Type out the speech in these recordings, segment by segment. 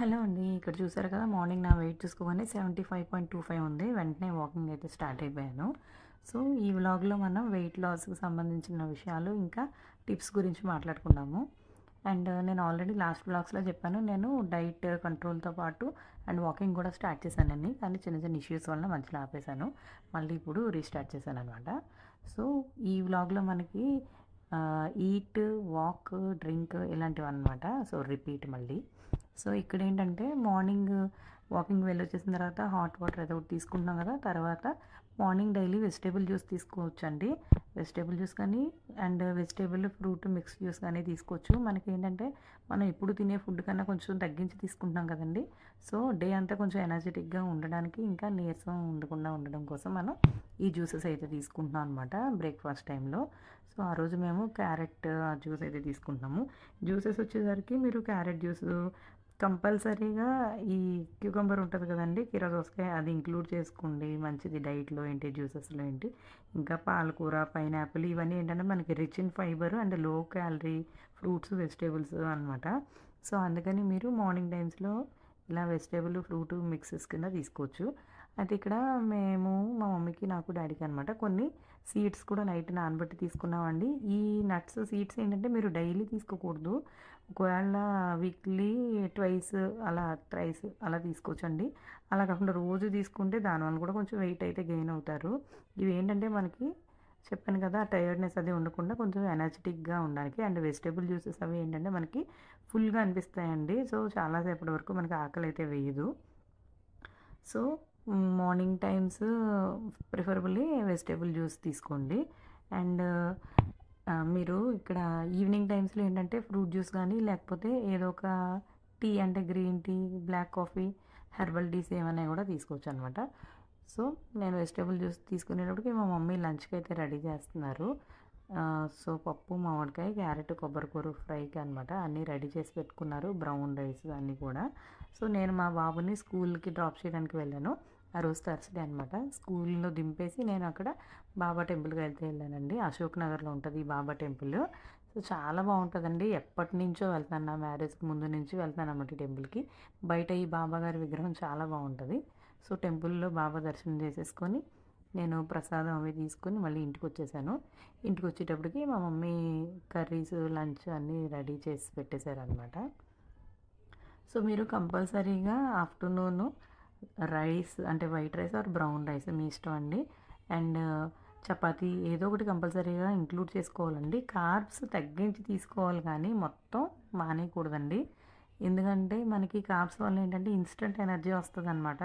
Hello అండి. ఇక్కడ చూసారు కదా! మార్నింగ్ నా వెయిట్ చూసుకోగానే 75.25 ఉంది. వెంటనే వాకింగ్ అయితే స్టార్ట్ అయిపోయాను. సో, ఈ వ్లాగ్‌లో మనం వెయిట్ లాస్‌కి సంబంధించిన విషయాలు, ఇంకా టిప్స్ గురించి మాట్లాడుకున్నాము అండ్ నేను ఆల్రెడీ లాస్ట్ బ్లాగ్స్లో చెప్పాను. నేను డైట్ కంట్రోల్‌తో పాటు అండ్ వాకింగ్ కూడా స్టార్ట్ చేశానని. కానీ చిన్న చిన్న ఇష్యూస్ వలన మధ్యలో ఆపేశాను. మళ్ళీ ఇప్పుడు రీస్టార్ట్ చేశాను అనమాట సో, ఈ వ్లాగ్‌లో మనకి ఈట్, వాక్, డ్రింక్ ఇలాంటివి అనమాట సో, రిపీట్ మళ్ళీ. సో, ఇక్కడ ఏంటంటే మార్నింగ్ వాకింగ్ వెళ్ళొచ్చేసిన తర్వాత హాట్ వాటర్ ఏదో ఒకటి తీసుకుంటున్నాం కదా! తర్వాత మార్నింగ్ డైలీ వెజిటేబుల్ జ్యూస్ తీసుకోవచ్చండి. వెజిటేబుల్ జ్యూస్ కానీ and vegetable fruit mix juice కానీ తీసుకోవచ్చు. మనకి ఏంటంటే మనం ఎప్పుడు తినే ఫుడ్ కన్నా కొంచెం తగ్గించి తీసుకుంటున్నాం కదండీ! సో, డే అంతా కొంచెం ఎనర్జెటిక్గా ఉండడానికి, ఇంకా నీరసం ఉండకుండా ఉండడం కోసం మనం ఈ జ్యూసెస్ అయితే తీసుకుంటున్నాం అనమాట బ్రేక్‌ఫాస్ట్ టైంలో. సో, ఆ రోజు మేము క్యారెట్ జ్యూస్ అయితే తీసుకుంటున్నాము. జ్యూసెస్ వచ్చేసరికి మీరు క్యారెట్ జ్యూసు కంపల్సరీగా ఈ క్యూకంబర్ ఉంటుంది కదండి కీరా దోసకాయ అది ఇంక్లూడ్ చేసుకోండి. మంచిది డైట్‌లో ఏంటి, జ్యూసెస్‌లో ఏంటి. ఇంకా పాలకూర, పైనాపిల్ ఇవన్నీ ఏంటంటే మనకి rich in fibre and low calorie fruits, vegetables అనమాట. సో, అందుకని మీరు మార్నింగ్ టైమ్స్‌లో ఇలా వెజిటేబుల్ ఫ్రూట్ మిక్సెస్ కింద తీసుకోవచ్చు. అయితే ఇక్కడ మేము మా మమ్మీకి, నాకు, డాడీకి అనమాట కొన్ని సీడ్స్ కూడా నైట్ నానబెట్టి తీసుకున్నామండి. ఈ నట్స్, సీడ్స్ ఏంటంటే మీరు డైలీ తీసుకోకూడదు. ఒకవేళ వీక్లీ ట్వైస్ అలా ట్రైస్ అలా తీసుకోవచ్చండి. అలా కాకుండా రోజు తీసుకుంటే దానివల్ల కూడా కొంచెం వెయిట్ అయితే గెయిన్ అవుతారు. ఇవి ఏంటంటే మనకి చెప్పాను కదా! టైర్డ్‌నెస్ అది ఉండకుండా కొంచెం ఎనర్జిటిక్‌గా ఉండడానికి అండ్ వెజిటేబుల్ జ్యూసెస్ అవి ఏంటంటే మనకి ఫుల్‌గా అనిపిస్తాయండి. సో, చాలాసేపటి వరకు మనకి ఆకలి అయితే వేయదు. So, morning times preferably vegetable juice తీసుకోండి. అండ్ మీరు ఇక్కడ ఈవినింగ్ టైమ్స్‌లో ఏంటంటే ఫ్రూట్ జ్యూస్ కానీ లేకపోతే ఏదో ఒక టీ అంటే green tea, black coffee, herbal teas ఏమైనా కూడా తీసుకోవచ్చు అనమాట సో, నేను వెజిటేబుల్ జ్యూస్ తీసుకునేటప్పటికి మా మమ్మీ లంచ్‌కి అయితే రెడీ చేస్తున్నారు. సో, పప్పు, మామిడికాయ, క్యారెట్, కొబ్బరికూర ఫ్రైకి అనమాట. అన్నీ రెడీ చేసి పెట్టుకున్నారు. బ్రౌన్ రైస్ అన్నీ కూడా. సో, నేను మా బాబుని స్కూల్‌కి డ్రాప్ చేయడానికి వెళ్ళాను. ఆ రోజు థర్స్‌డే అనమాట. స్కూల్‌లో దింపేసి నేను అక్కడ బాబా టెంపుల్‌కి అయితే వెళ్ళానండి. అశోక్ నగర్‌లో ఉంటుంది ఈ బాబా టెంపుల్. సో, చాలా బావుంటదండి. ఎప్పటినుంచో వెళ్తాను నా మ్యారేజ్‌కి ముందు నుంచి వెళ్తున్నానన్నమాట ఈ టెంపుల్‌కి. బయట ఈ బాబా గారి విగ్రహం చాలా బాగుంటుంది సో, టెంపుల్‌లో బాబా దర్శనం చేసేసుకొని, నేను ప్రసాదం అవి తీసుకొని మళ్ళీ ఇంటికి వచ్చేసాను ఇంటికి వచ్చేటప్పటికి మా మమ్మీ కర్రీస్, లంచ్ అన్నీ రెడీ చేసి పెట్టేశారనమాట. సో, మీరు కంపల్సరీగా ఆఫ్టర్‌నూన్ రైస్ అంటే white rice or brown rice మీ ఇష్టం అండి. అండ్ చపాతీ ఏదో ఒకటి కంపల్సరీగా ఇంక్లూడ్ చేసుకోవాలండి. కార్బ్స్ తగ్గించి తీసుకోవాలి కానీ మొత్తం మానేయకూడదండి. ఎందుకంటే మనకి కార్బ్స్ వల్ల ఏంటంటే ఇన్‌స్టంట్ ఎనర్జీ వస్తదనమాట.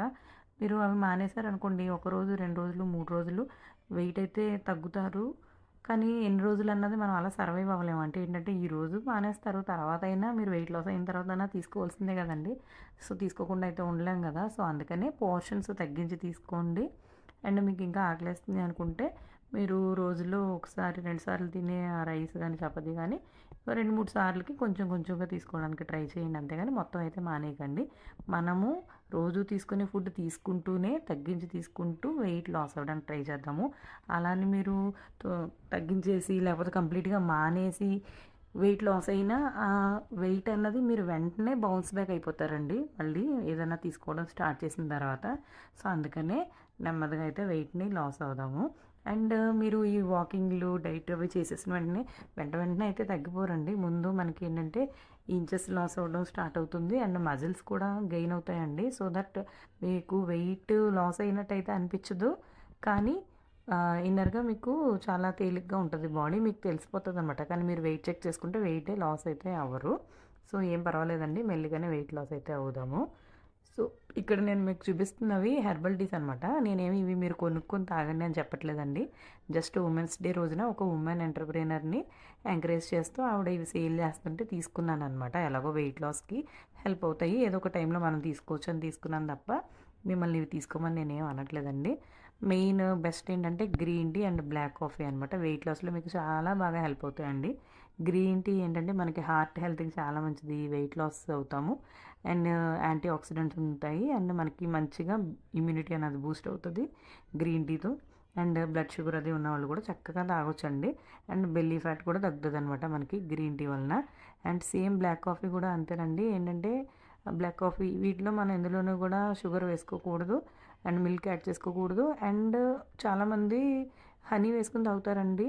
మీరు అవి మానేశారనుకోండి ఒకరోజు, 2 రోజులు, మూడు రోజులు వెయిట్ అయితే తగ్గుతారు. కానీ ఎన్ని రోజులు అన్నది మనం అలా సర్వైవ్ అవ్వలేము. అంటే ఏంటంటే ఈరోజు మానేస్తారు. తర్వాత అయినా మీరు వెయిట్ లాస్ అయిన తర్వాత అయినా తీసుకోవాల్సిందే కదండీ! సో, తీసుకోకుండా అయితే ఉండలేం కదా! సో, అందుకనే పోర్షన్స్ తగ్గించి తీసుకోండి. అండ్ మీకు ఇంకా ఆకలేస్తుంది అనుకుంటే మీరు రోజులో ఒకసారి, రెండుసార్లు తినే ఆ రైస్ కానీ చపాతి కానీ 2, 3 సార్లకి కొంచెం కొంచెంగా తీసుకోవడానికి ట్రై చేయండి. అంతేగాని మొత్తం అయితే మానేయకండి. మనము రోజు తీసుకునే ఫుడ్ తీసుకుంటూనే తగ్గించి తీసుకుంటూ వెయిట్ లాస్ అవ్వడానికి ట్రై చేద్దాము. అలా అని మీరు తో తగ్గించేసి లేకపోతే కంప్లీట్‌గా మానేసి వెయిట్ లాస్ అయినా ఆ వెయిట్ అన్నది మీరు వెంటనే బౌన్స్ బ్యాక్ అయిపోతారండి. మళ్ళీ ఏదైనా తీసుకోవడం స్టార్ట్ చేసిన తర్వాత. సో, అందుకనే నెమ్మదిగా అయితే వెయిట్‌ని లాస్ అవుదాము. అండ్ మీరు ఈ వాకింగ్‌లు, డైట్ అవి చేసేసిన వెంటనే వెంట వెంటనే అయితే తగ్గిపోరండి. ముందు మనకి ఏంటంటే ఇంచెస్ లాస్ అవ్వడం స్టార్ట్ అవుతుంది. అండ్ మజిల్స్ కూడా గెయిన్ అవుతాయండి. సో దట్ మీకు వెయిట్ లాస్ అయినట్టయితే అనిపించదు. కానీ ఇన్నర్‌గా మీకు చాలా తేలిగ్గా ఉంటుంది బాడీ. మీకు తెలిసిపోతదనమాట. కానీ మీరు వెయిట్ చెక్ చేసుకుంటే వెయిటే లాస్ అయితే అవ్వరు. సో, ఏం పర్వాలేదండి. మెల్లిగానే వెయిట్ లాస్ అయితే అవుదాము. సో, ఇక్కడ నేను మీకు చూపిస్తున్నవి హెర్బల్ టీస్ అనమాట. నేనేమి ఇవి మీరు కొనుక్కొని తాగండి అని చెప్పట్లేదండి. జస్ట్ ఉమెన్స్ డే రోజున ఒక ఉమెన్ ఎంటర్ప్రీనర్ని ఎంకరేజ్ చేస్తూ ఆవిడ ఇవి సేల్ చేస్తుంటే తీసుకున్నాను అనమాట ఎలాగో వెయిట్ లాస్‌కి హెల్ప్ అవుతాయి. ఏదో ఒక టైంలో మనం తీసుకోవచ్చు అని తీసుకున్నాను తప్ప మిమ్మల్ని ఇవి తీసుకోమని నేనేం అనట్లేదండి. మెయిన్ బెస్ట్ ఏంటంటే green tea and black coffee అనమాట. వెయిట్ లాస్‌లో మీకు చాలా బాగా హెల్ప్ అవుతాయండి. గ్రీన్ టీ ఏంటంటే మనకి హార్ట్ హెల్త్‌కి చాలా మంచిది. వెయిట్ లాస్ అవుతాము. అండ్ యాంటీ ఆక్సిడెంట్స్ ఉంటాయి. అండ్ మనకి మంచిగా ఇమ్యూనిటీ అనేది బూస్ట్ అవుతుంది గ్రీన్ టీతో. అండ్ బ్లడ్ షుగర్ అది ఉన్నవాళ్ళు కూడా చక్కగా తాగొచ్చండి. అండ్ బెల్లీ ఫ్యాట్ కూడా తగ్గుతుంది అనమాట మనకి గ్రీన్ టీ వలన. అండ్ సేమ్ బ్లాక్ కాఫీ కూడా అంతేనండి. ఏంటంటే బ్లాక్ కాఫీ వీటిలో మనం ఎందులోనూ కూడా షుగర్ వేసుకోకూడదు అండ్ మిల్క్ యాడ్ చేసుకోకూడదు అండ్ చాలామంది హనీ వేసుకుని తాగుతారండి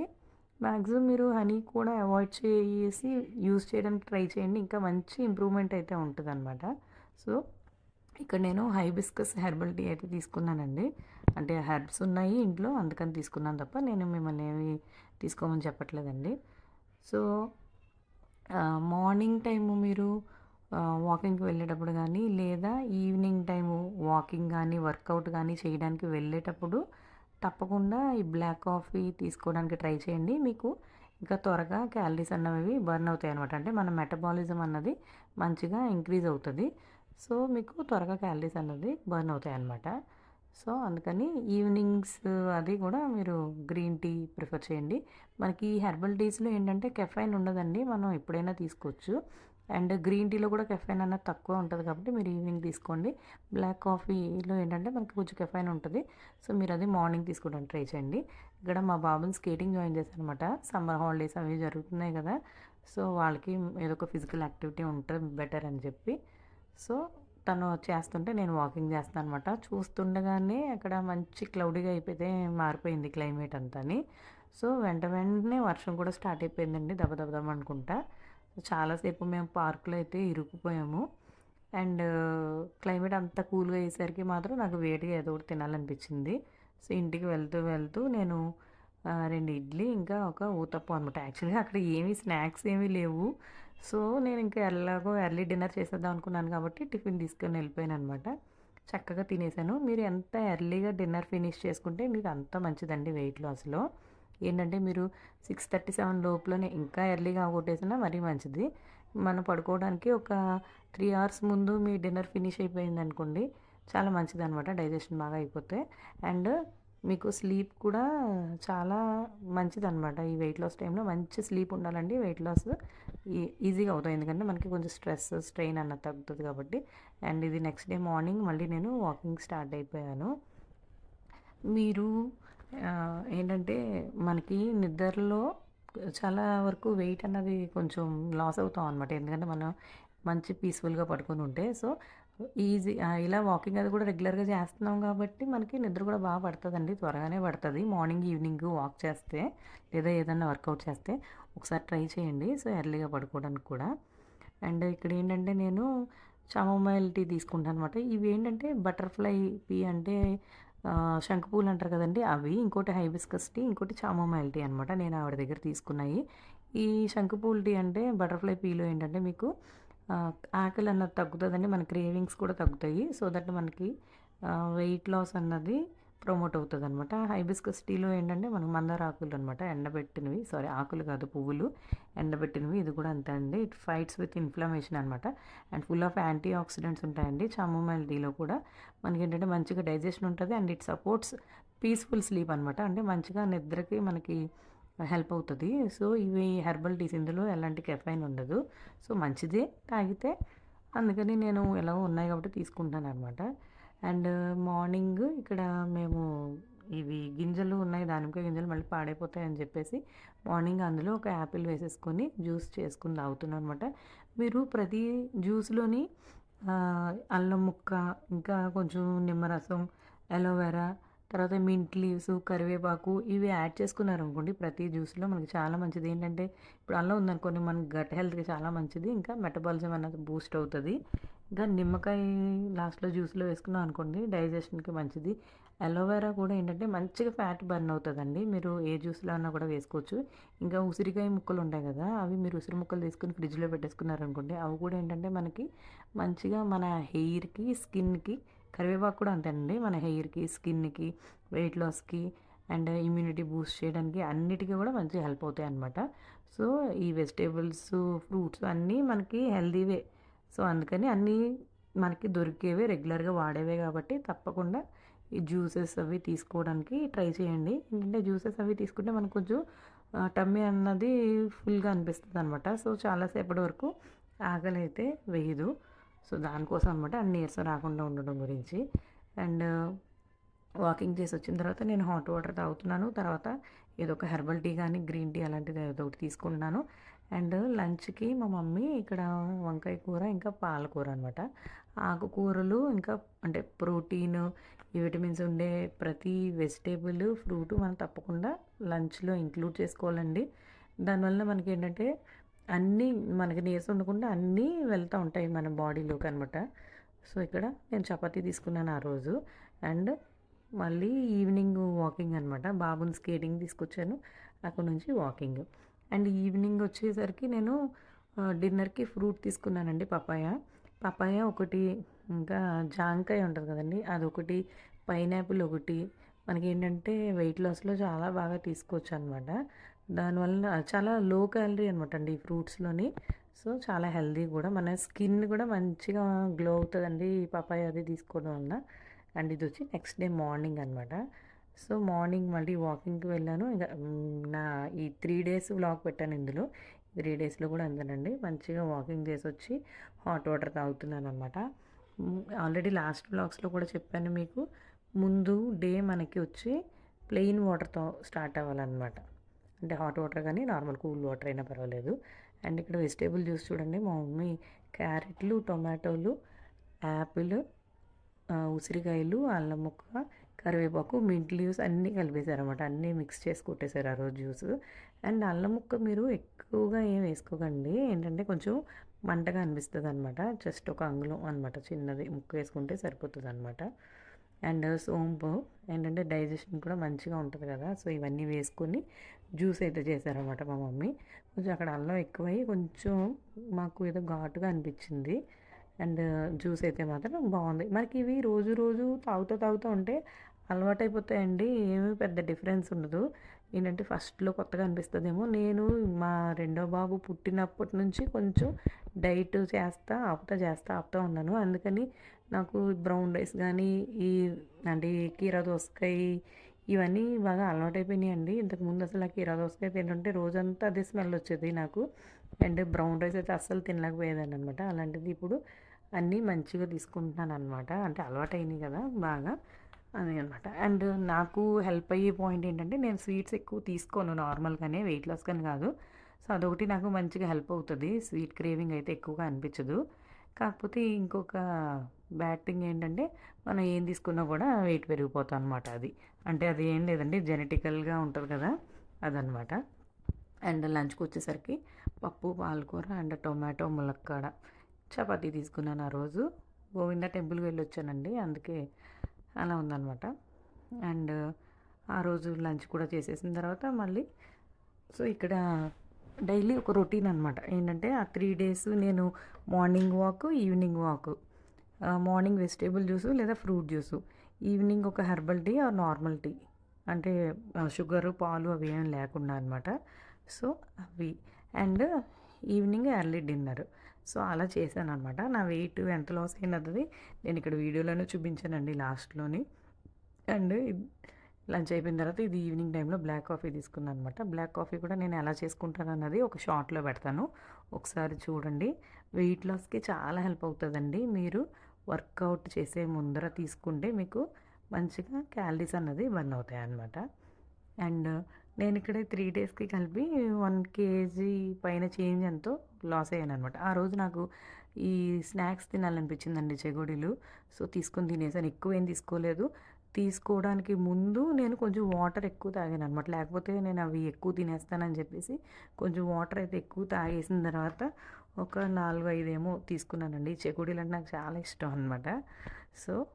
మ్యాక్సిమం మీరు హనీ కూడా అవాయిడ్ చేసి యూస్ చేయడానికి ట్రై చేయండి. ఇంకా మంచి ఇంప్రూవ్మెంట్ అయితే ఉంటుంది అనమాట సో ఇక్కడ నేను హైబిస్కస్ హెర్బల్ టీ అయితే తీసుకున్నానండి. అంటే హెర్బ్స్ ఉన్నాయి ఇంట్లో అందుకని తీసుకున్నాను తప్ప నేను మిమ్మల్ని ఏమి తీసుకోమని చెప్పట్లేదండి. సో మార్నింగ్ టైము మీరు వాకింగ్కి వెళ్ళేటప్పుడు కానీ లేదా ఈవినింగ్ టైము వాకింగ్ కానీ వర్కౌట్ కానీ చేయడానికి వెళ్ళేటప్పుడు తప్పకుండా ఈ బ్లాక్ కాఫీ తీసుకోవడానికి ట్రై చేయండి. మీకు ఇంకా త్వరగా క్యాలరీస్ అన్నవి బర్న్ అవుతాయి అనమాట అంటే మన మెటబాలిజం అన్నది మంచిగా ఇంక్రీజ్ అవుతుంది. సో మీకు త్వరగా క్యాలరీస్ అన్నది బర్న్ అవుతాయి అనమాట సో అందుకని ఈవినింగ్స్ అది కూడా మీరు గ్రీన్ టీ ప్రిఫర్ చేయండి. మనకి హెర్బల్ టీస్లో ఏంటంటే కెఫైన్ ఉండదండి మనం ఎప్పుడైనా తీసుకోవచ్చు. అండ్ గ్రీన్ టీలో కూడా కెఫైన్ అనేది తక్కువ ఉంటుంది కాబట్టి మీరు ఈవినింగ్ తీసుకోండి. బ్లాక్ కాఫీలో ఏంటంటే మనకి కొంచెం కెఫైన్ ఉంటుంది. సో మీరు అది మార్నింగ్ తీసుకోవడానికి ట్రై చేయండి. ఇక్కడ మా బాబుని స్కేటింగ్ జాయిన్ చేశారనమాట అనమాట సమ్మర్ హాలిడేస్ అవి జరుగుతున్నాయి కదా. సో వాళ్ళకి ఏదో ఒక ఫిజికల్ యాక్టివిటీ ఉంటుంది బెటర్ అని చెప్పి. సో తను చేస్తుంటే నేను వాకింగ్ చేస్తాను అనమాట చూస్తుండగానే అక్కడ మంచి క్లౌడీగా అయిపోతే మారిపోయింది క్లైమేట్ అంతాని. సో వెంట వెంటనే వర్షం కూడా స్టార్ట్ అయిపోయిందండి దబదబదం అనుకుంటా. చాలాసేపు మేము పార్కులో అయితే ఇరుక్కుపోయాము. అండ్ క్లైమేట్ అంత కూల్గా అయ్యేసరికి మాత్రం నాకు వేడిగా ఏదో ఒకటి తినాలనిపించింది. సో ఇంటికి వెళ్తూ వెళ్తూ నేను రెండు ఇడ్లీ ఇంకా ఒక ఊతప్పు అనమాట యాక్చువల్గా అక్కడ ఏమీ స్నాక్స్ ఏమీ లేవు. సో నేను ఇంకా ఎలాగో ఎర్లీ డిన్నర్ చేసేద్దాం అనుకున్నాను కాబట్టి టిఫిన్ తీసుకొని వెళ్ళిపోయాను అనమాట చక్కగా తినేసాను. మీరు ఎంత ఎర్లీగా డిన్నర్ ఫినిష్ చేసుకుంటే మీకు అంత మంచిదండి వెయిట్ లాస్లో ఏంటంటే మీరు సిక్స్ థర్టీ సెవెన్ లోపలనే ఇంకా ఎర్లీగా కొట్టేసినా మరీ మంచిది. మనం పడుకోవడానికి ఒక త్రీ అవర్స్ ముందు మీ డిన్నర్ ఫినిష్ అయిపోయింది అనుకోండి చాలా మంచిది అనమాట డైజెషన్ బాగా అయిపోతే. అండ్ మీకు స్లీప్ కూడా చాలా మంచిది అనమాట ఈ వెయిట్ లాస్ టైంలో మంచి స్లీప్ ఉండాలండి. వెయిట్ లాస్ ఈజీగా అవుతుంది ఎందుకంటే మనకి కొంచెం స్ట్రెస్ స్ట్రెయిన్ అన్న తగ్గుతుంది కాబట్టి. అండ్ ఇది నెక్స్ట్ డే మార్నింగ్ మళ్ళీ నేను వాకింగ్ స్టార్ట్ అయిపోయాను. మీరు ఏంటంటే మనకి నిద్రలో చాలా వరకు వెయిట్ అన్నది కొంచెం లాస్ అవుతాం అనమాట ఎందుకంటే మనం మంచి పీస్ఫుల్గా పడుకొని ఉంటే. So easy. ఇలా వాకింగ్ అది కూడా రెగ్యులర్గా చేస్తున్నాం కాబట్టి మనకి నిద్ర కూడా బాగా పడుతుందండి. త్వరగానే పడుతుంది. మార్నింగ్ ఈవినింగ్ వాక్ చేస్తే లేదా ఏదైనా వర్కౌట్ చేస్తే ఒకసారి ట్రై చేయండి. సో ఎర్లీగా పడుకోవడానికి కూడా. అండ్ ఇక్కడ ఏంటంటే నేను చామోమైల్ టీ తీసుకుంటాను అనమాట ఇవి ఏంటంటే బటర్ఫ్లై పీ అంటే శంఖపూలు అంటారు కదండి అవి. ఇంకోటి హైబిస్కస్ టీ ఇంకోటి చామోమైల్ టీ అనమాట నేను ఆవిడ దగ్గర తీసుకున్నాయి. ఈ శంఖపూల్ టీ అంటే బటర్ఫ్లై పీలో ఏంటంటే మీకు ఆకలి అన్నది తగ్గుతుందండి. మన క్రేవింగ్స్ కూడా తగ్గుతాయి. సో దట్ మనకి వెయిట్ లాస్ అన్నది ప్రమోట్ అవుతుంది అనమాట హైబిస్కస్ టీలో ఏంటంటే మనకు మందార ఆకులు అనమాట ఎండబెట్టినవి సారీ ఆకులు కాదు పువ్వులు ఎండబెట్టినవి. ఇది కూడా అంతే అండి. ఇట్ ఫైట్స్ విత్ ఇన్ఫ్లమేషన్ అనమాట and full of antioxidants ఉంటాయండి. చామోమైల్ టీలో కూడా మనకి ఏంటంటే మంచిగా డైజెషన్ ఉంటుంది. And it supports peaceful sleep అనమాట అంటే మంచిగా నిద్రకి మనకి హెల్ప్ అవుతుంది. సో ఇవి హెర్బల్ టీస్ ఇందులో ఎలాంటి కెఫైన్ ఉండదు. సో మంచిదే. తాగితే అందుకని నేను ఎలా ఉన్నాయి కాబట్టి తీసుకుంటాను అనమాట అండ్ మార్నింగ్ ఇక్కడ మేము ఇవి గింజలు ఉన్నాయి. దానిమ్మకాయ గింజలు మళ్ళీ పాడైపోతాయి అని చెప్పేసి మార్నింగ్ అందులో ఒక యాపిల్ వేసేసుకొని జ్యూస్ చేసుకుని తాగుతున్నాను అనమాట మీరు ప్రతి జ్యూస్లోని అల్లం ముక్క ఇంకా కొంచెం నిమ్మరసం అలోవెరా తర్వాత మింట్ లీవ్స్ కరివేపాకు ఇవి యాడ్ చేసుకున్నారు అనుకోండి ప్రతి జ్యూస్లో మనకి చాలా మంచిది. ఏంటంటే ఇప్పుడు అల్లం ఉందనుకోండి మన గట్ హెల్త్కి చాలా మంచిది ఇంకా మెటబాలిజం అనేది బూస్ట్ అవుతుంది. ఇంకా నిమ్మకాయ లాస్ట్లో జ్యూస్లో వేసుకున్నాం అనుకోండి డైజెషన్కి మంచిది. అలోవెరా కూడా ఏంటంటే మంచిగా ఫ్యాట్ బర్న్ అవుతుందండి. మీరు ఏ జ్యూస్లో అన్నా కూడా వేసుకోవచ్చు. ఇంకా ఉసిరికాయ ముక్కలు ఉంటాయి కదా అవి మీరు ఉసిరి ముక్కలు తీసుకుని ఫ్రిడ్జ్లో పెట్టేసుకున్నారనుకోండి అవి కూడా ఏంటంటే మనకి మంచిగా మన హెయిర్కి స్కిన్కి కరివేపాకు కూడా అంతేనండి. మన హెయిర్కి స్కిన్కి వెయిట్ లాస్కి అండ్ ఇమ్యూనిటీ బూస్ట్ చేయడానికి అన్నిటికీ కూడా మంచి హెల్ప్ అవుతాయి అనమాట సో ఈ వెజిటేబుల్స్ ఫ్రూట్స్ అన్నీ మనకి హెల్దీవే సో అందుకని అన్నీ మనకి దొరికేవే రెగ్యులర్గా వాడేవే కాబట్టి తప్పకుండా ఈ జ్యూసెస్ అవి తీసుకోవడానికి ట్రై చేయండి. ఎందుకంటే జ్యూసెస్ అవి తీసుకుంటే మనకు కొంచెం టమ్మీ అన్నది ఫుల్గా అనిపిస్తుంది అనమాట సో చాలాసేపటి వరకు ఆకలి అయితే వేయదు. సో దానికోసం అనమాట అన్ని నీరసం రాకుండా ఉండడం గురించి. అండ్ వాకింగ్ చేసి వచ్చిన తర్వాత నేను హాట్ వాటర్ తాగుతున్నాను. తర్వాత ఏదో ఒక హెర్బల్ టీ కానీ గ్రీన్ టీ అలాంటిది ఏదో ఒకటి తీసుకుంటున్నాను. అండ్ లంచ్కి మా మమ్మీ ఇక్కడ వంకాయ కూర ఇంకా పాలకూర అనమాట ఆకుకూరలు ఇంకా అంటే ప్రోటీన్ ఈ విటమిన్స్ ఉండే ప్రతి వెజిటేబుల్ ఫ్రూట్ మనం తప్పకుండా లంచ్లో ఇంక్లూడ్ చేసుకోవాలండి. దానివల్ల మనకి ఏంటంటే అన్నీ మనకి నీరసం ఉండకుండా అన్నీ వెళ్తూ ఉంటాయి మన బాడీలోకి అనమాట సో ఇక్కడ నేను చపాతీ తీసుకున్నాను ఆ రోజు. అండ్ మళ్ళీ ఈవినింగ్ వాకింగ్ అనమాట బాబుని స్కేటింగ్ తీసుకొచ్చాను. అక్కడ నుంచి వాకింగ్. అండ్ ఈవినింగ్ వచ్చేసరికి నేను డిన్నర్కి ఫ్రూట్ తీసుకున్నానండి పపాయ. పపాయ ఒకటి ఇంకా జాంకాయ ఉంటుంది కదండి అదొకటి పైనాపిల్ ఒకటి. మనకి ఏంటంటే వెయిట్ లాస్లో చాలా బాగా తీసుకోవచ్చు అనమాట దానివల్ల చాలా లో క్యాలరీ అనమాట అండి ఈ ఫ్రూట్స్లోని సో చాలా హెల్దీ కూడా. మన స్కిన్ కూడా మంచిగా గ్లో అవుతుందండి ఈ పపాయ అది తీసుకోవడం వల్ల అండ్ ఇది వచ్చి నెక్స్ట్ డే మార్నింగ్ అనమాట సో మార్నింగ్ మళ్ళీ వాకింగ్కి వెళ్ళాను. ఇంకా నా ఈ త్రీ డేస్ వ్లాగ్ పెట్టాను ఇందులో. త్రీ డేస్లో కూడా అంతేనండి. మంచిగా వాకింగ్ చేసి వచ్చి హాట్ వాటర్ తాగుతున్నాను అనమాట ఆల్రెడీ లాస్ట్ బ్లాగ్స్లో కూడా చెప్పాను మీకు. ముందు డే మనకి వచ్చి ప్లెయిన్ వాటర్తో స్టార్ట్ అవ్వాలన్నమాట. అంటే హాట్ వాటర్ కానీ నార్మల్ కూల్ వాటర్ అయినా పర్వాలేదు. అండ్ ఇక్కడ వెజిటేబుల్ జ్యూస్ చూడండి మా మమ్మీ క్యారెట్లు టొమాటోలు యాపిల్ ఉసిరికాయలు అల్లం ముక్క కరివేపాకు మింట్ లీవ్స్ అన్నీ కలిపేశారనమాట అన్నీ మిక్స్ చేసి కొట్టేశారు ఆ రోజు జ్యూస్. అండ్ అల్లం ముక్క మీరు ఎక్కువగా ఏం వేసుకోకండి. ఏంటంటే కొంచెం మంటగా అనిపిస్తుంది అనమాట జస్ట్ ఒక అంగుళం అనమాట చిన్నది ముక్క వేసుకుంటే సరిపోతుంది అనమాట అండ్ సోంపు ఏంటంటే డైజెషన్ కూడా మంచిగా ఉంటుంది కదా. సో ఇవన్నీ వేసుకొని జ్యూస్ అయితే చేశారనమాట మా మమ్మీ. కొంచెం అక్కడ అల్లం ఎక్కువై కొంచెం మాకు ఏదో ఘాటుగా అనిపించింది. అండ్ జ్యూస్ అయితే మాత్రం బాగుంది. మనకి ఇవి రోజు రోజు తాగుతూ తాగుతూ ఉంటే అలవాటైపోతాయండి. ఏమీ పెద్ద డిఫరెన్స్ ఉండదు. ఏంటంటే ఫస్ట్లో కొత్తగా అనిపిస్తుందేమో. నేను మా రెండో బాబు పుట్టినప్పటి నుంచి కొంచెం డైట్ చేస్తా ఆపుతా చేస్తా ఆపుతా ఉన్నాను. అందుకని నాకు బ్రౌన్ రైస్ కానీ ఈ అంటే కీరా దోసకాయ ఇవన్నీ బాగా అలవాటైపోయినాయండి. ఇంతకుముందు అసలు నాకు కీరా దోసకాయ తింటుంటే రోజంతా అదే స్మెల్ వచ్చేది నాకు. అండ్ బ్రౌన్ రైస్ అయితే అస్సలు తినలేకపోయేదాన్ని అనమాట అలాంటిది ఇప్పుడు అన్నీ మంచిగా తీసుకుంటున్నాను అనమాట అంటే అలవాటైనాయి కదా బాగా. అది అనమాట అండ్ నాకు హెల్ప్ అయ్యే పాయింట్ ఏంటంటే నేను స్వీట్స్ ఎక్కువ తీసుకోను నార్మల్గానే వెయిట్ లాస్ కానీ కాదు. సో అదొకటి నాకు మంచిగా హెల్ప్ అవుతుంది. స్వీట్ క్రేవింగ్ అయితే ఎక్కువగా అనిపించదు. కాకపోతే ఇంకొక బ్యాడ్ థింగ్ ఏంటంటే మనం ఏం తీసుకున్నా కూడా వెయిట్ పెరిగిపోతాం అనమాట అది. అంటే అది ఏం లేదండి జెనెటికల్గా ఉంటుంది కదా అదనమాట. అండ్ లంచ్కి వచ్చేసరికి పప్పు పాలకూర అండ్ టొమాటో ములక్కాడ చపాతీ తీసుకున్నాను ఆ రోజు. గోవింద టెంపుల్కి వెళ్ళొచ్చానండి అందుకే అలా ఉందన్నమాట అండ్ ఆ రోజు లంచ్ కూడా చేసేసిన తర్వాత మళ్ళీ సో ఇక్కడ డైలీ ఒక రొటీన్ అనమాట. ఏంటంటే ఆ త్రీ డేస్ నేను morning walk evening walk. Morning vegetable juice లేదా ఫ్రూట్ జ్యూసు. ఈవినింగ్ ఒక herbal tea or normal tea. అంటే షుగరు పాలు అవి ఏం లేకుండా అనమాట సో అవి. And evening early dinner. So అలా చేశాను అనమాట నా వెయిట్ ఎంత లాస్ అయినది నేను ఇక్కడ వీడియోలోనే చూపించానండి లాస్ట్లోని. అండ్ లంచ్ అయిపోయిన తర్వాత ఇది ఈవినింగ్ టైంలో బ్లాక్ కాఫీ తీసుకున్నాను అనమాట బ్లాక్ కాఫీ కూడా నేను ఎలా చేసుకుంటాను అన్నది ఒక షార్ట్లో పెడతాను. ఒకసారి చూడండి. వెయిట్ లాస్కి చాలా హెల్ప్ అవుతుందండి. మీరు వర్కౌట్ చేసే ముందర తీసుకుంటే మీకు మంచిగా క్యాలరీస్ అన్నది బర్న్ అవుతాయి అన్నమాట. అండ్ నేను ఇక్కడ త్రీ డేస్కి కలిపి వన్ కేజీ పైన చేంజ్ ఎంతో లాస్ అయ్యాను అనమాట ఆ రోజు నాకు ఈ స్నాక్స్ తినాలనిపించిందండి చెగోడీలు. సో తీసుకొని తినేసాను. ఎక్కువ ఏం తీసుకోలేదు. తీసుకోవడానికి ముందు నేను కొంచెం వాటర్ ఎక్కువ తాగాను అనమాట లేకపోతే నేను అవి ఎక్కువ తినేస్తానని చెప్పేసి కొంచెం వాటర్ అయితే ఎక్కువ తాగేసిన తర్వాత ఒక నాలుగు ఐదు ఏమో తీసుకున్నానండి. చెకుడీలు అంటే నాకు చాలా ఇష్టం అనమాట సో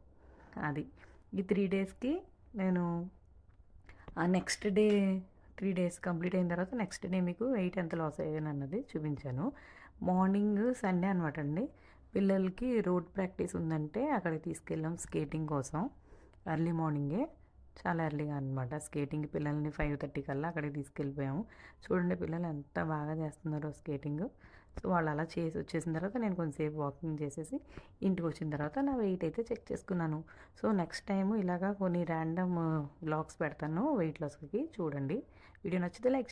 అది. ఈ త్రీ డేస్కి నేను ఆ next day three days complete అయిన తర్వాత నెక్స్ట్ డే మీకు వెయిట్ ఎంత లాస్ అయ్యాను అన్నది చూపించాను. మార్నింగ్ సండే అనమాట అండి. పిల్లలకి రోడ్ ప్రాక్టీస్ ఉందంటే అక్కడికి తీసుకెళ్ళాం స్కేటింగ్ కోసం. ఎర్లీ మార్నింగే చాలా ఎర్లీగా అనమాట స్కేటింగ్ పిల్లల్ని ఫైవ్ థర్టీ కల్లా అక్కడికి తీసుకెళ్ళిపోయాము. చూడండి పిల్లలు ఎంత బాగా చేస్తున్నారో స్కేటింగ్. సో వాళ్ళు అలా చేసి వచ్చేసిన తర్వాత నేను కొంచెంసేపు వాకింగ్ చేసేసి ఇంటికి వచ్చిన తర్వాత నా వెయిట్ అయితే చెక్ చేసుకున్నాను. సో నెక్స్ట్ టైం ఇలాగా కొన్ని ర్యాండమ్ బ్లాగ్స్ పెడతాను వెయిట్ లాస్కి. చూడండి. వీడియో నచ్చితే లైక్